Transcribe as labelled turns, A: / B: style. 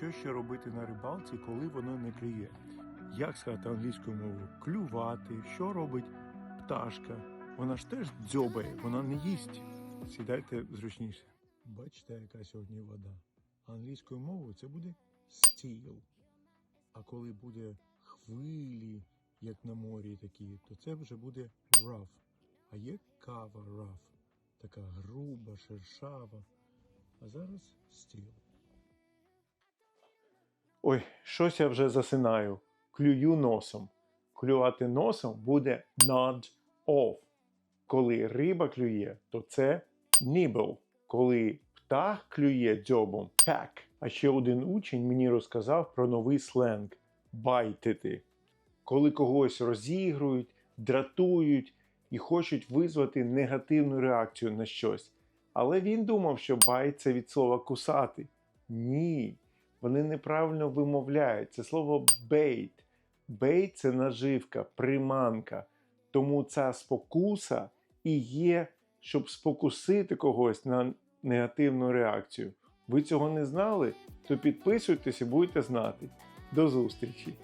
A: що ще робити на рибалці, коли воно не клює? Як сказати англійською мовою? Клювати, що робить пташка? Вона ж теж дзьобає, вона не їсть. Сідайте зручніше. Бачите, яка сьогодні вода. Англійською мовою це буде стіл. А коли буде хвилі, як на морі такі, то це вже буде rough. А є кава rough, така груба, шершава. А зараз стіл. Ой, щось я вже засинаю. Клюю носом. Клювати носом буде nod off. Коли риба клює, то це nibble. Коли птах клює дзьобом peck. А ще один учень мені розказав про новий сленг байтити. Коли когось розігрують, дратують і хочуть визвати негативну реакцію на щось. Але він думав, що байт це від слова кусати. Ні, вони неправильно вимовляють. Це слово бейт. Бейт це наживка, приманка. Тому ця спокуса і є, щоб спокусити когось на негативну реакцію. Ви цього не знали? То підписуйтесь і будете знати. До зустрічі!